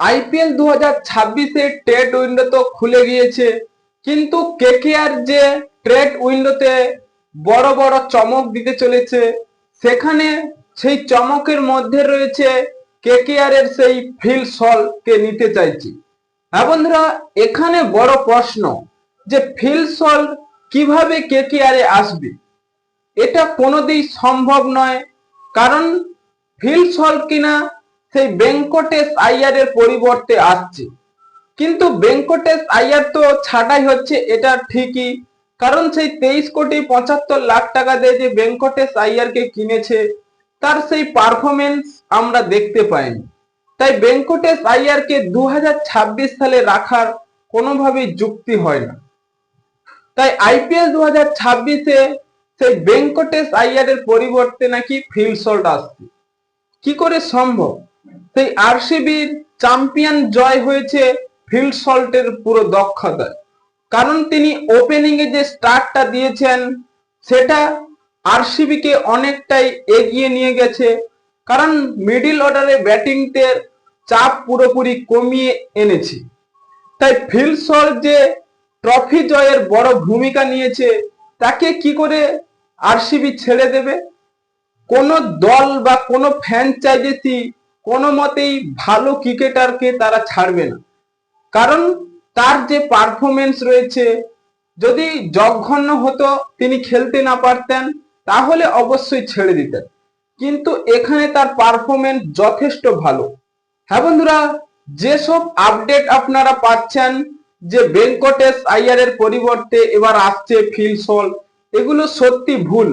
IPL দু হাজার ছাব্বিশে ট্রেড উইন্ডো তো খুলে গিয়েছে। কিন্তু কেকেআর যে ট্রেড উইন্ডোতে বড় বড় চমক দিতে চলেছে, সেখানে সেই চমকের মধ্যে রয়েছে কেকেআর এর সেই ফিল সলকে নিতে চাইছি। হ্যাঁ বন্ধুরা, এখানে বড় প্রশ্ন যে ফিল সল কীভাবে কেকেআর এ আসবে? এটা কোনোদিন সম্ভব নয়। কারণ ফিল সল কিনা সেই ভেঙ্কটেশ আইয়ার এর পরিবর্তে আসছে। কিন্তু ভেঙ্কটেশ আইয়ার তো ছাটাই হচ্ছে, এটা ঠিকই। কারণ সেই তেইশ কোটি পঁচাত্তর লাখ টাকা দিয়ে যে ভেঙ্কটেশ আইয়ারকে কিনেছে, তার সেই পারফরমেন্স আমরা দেখতে পাইনি। তাই ভেঙ্কটেশ আইয়ারকে দু সালে রাখার কোনোভাবেই যুক্তি হয় না। তাই আইপিএল দু হাজার ছাব্বিশে সেই ভেঙ্কটেশ আইয়ারের পরিবর্তে নাকি ফিল সল্ট আসছে। কি করে সম্ভব? সেই আরসিবির চ্যাম্পিয়ন জয় হয়েছে ফিল্ড সল্টের পুরো দক্ষতায়। কারণ তিনি ওপেনিং এ যে স্টার্টটা দিয়েছেন, সেটা আরসিবি কে অনেকটাই এগিয়ে নিয়ে গেছে। কারণ মিডিল অর্ডারে ব্যাটিংদের চাপ পুরোপুরি কমিয়ে এনেছে। তাই ফিল্ড সল্ট যে ট্রফি জয়ের বড় ভূমিকা নিয়েছে, তাকে কি করে আরসিবি ছেড়ে দেবে? কোনো দল বা কোনো ফ্র্যাঞ্চাইজি কোনো মতেই ভালো ক্রিকেটারকে তারা ছাড়বে না। কারণ তার যে পারফরমেন্স রয়েছে, যদি জঘন্য হতো, তিনি খেলতে না পারতেন, তাহলে অবশ্যই ছেড়ে দিতেন। কিন্তু এখানে তার পারফরমেন্স যথেষ্ট ভালো। হ্যাঁ বন্ধুরা, যেসব আপডেট আপনারা পাচ্ছেন, যে বেঙ্কটেশ আইয়ার এর পরিবর্তে এবার আসছে ফিল সল, এগুলো সত্যি ভুল।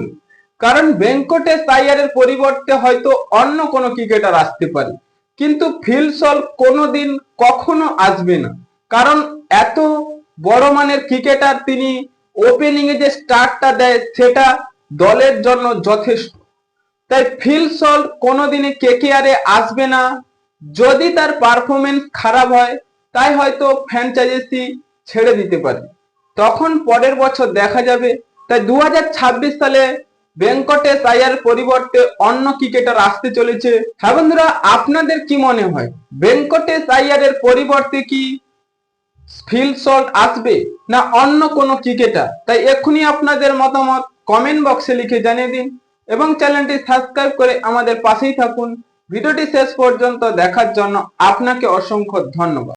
কারণ ভেঙ্কটেশ আইয়ার এর পরিবর্তে হয়তো অন্য কোনো ক্রিকেটার আসতে পারে। কিন্তু ফিল সল কোনোদিন কখনো আসবে না। কারণ এত বড় মানের ক্রিকেটার তিনি ওপেনিং এ যে স্টার্টটা দেয়, সেটা দলের জন্য যথেষ্ট। তাই ফিল সল কোনোদিনই কেকেআরে আসবে না। যদি তার পারফরমেন্স খারাপ হয়, তাই হয়তো ফ্র্যাঞ্চাইজি ছেড়ে দিতে পারে। তখন পরের বছর দেখা যাবে। তাই দু হাজার ছাব্বিশ সালে ভেঙ্কটেশ আয়ার পরিবর্তে অন্য ক্রিকেটার আসতে চলেছে। হ্যাঁ বন্ধুরা, আপনাদের কি মনে হয় ভেঙ্কটেশ আয়ারের পরিবর্তে কি ফিল সল্ট আসবে না অন্য কোনো ক্রিকেটার? তাই এক্ষুনি আপনাদের মতামত কমেন্ট বক্সে লিখে জানিয়ে দিন এবং চ্যানেলটি সাবস্ক্রাইব করে আমাদের পাশেই থাকুন। ভিডিওটি শেষ পর্যন্ত দেখার জন্য আপনাকে অসংখ্য ধন্যবাদ।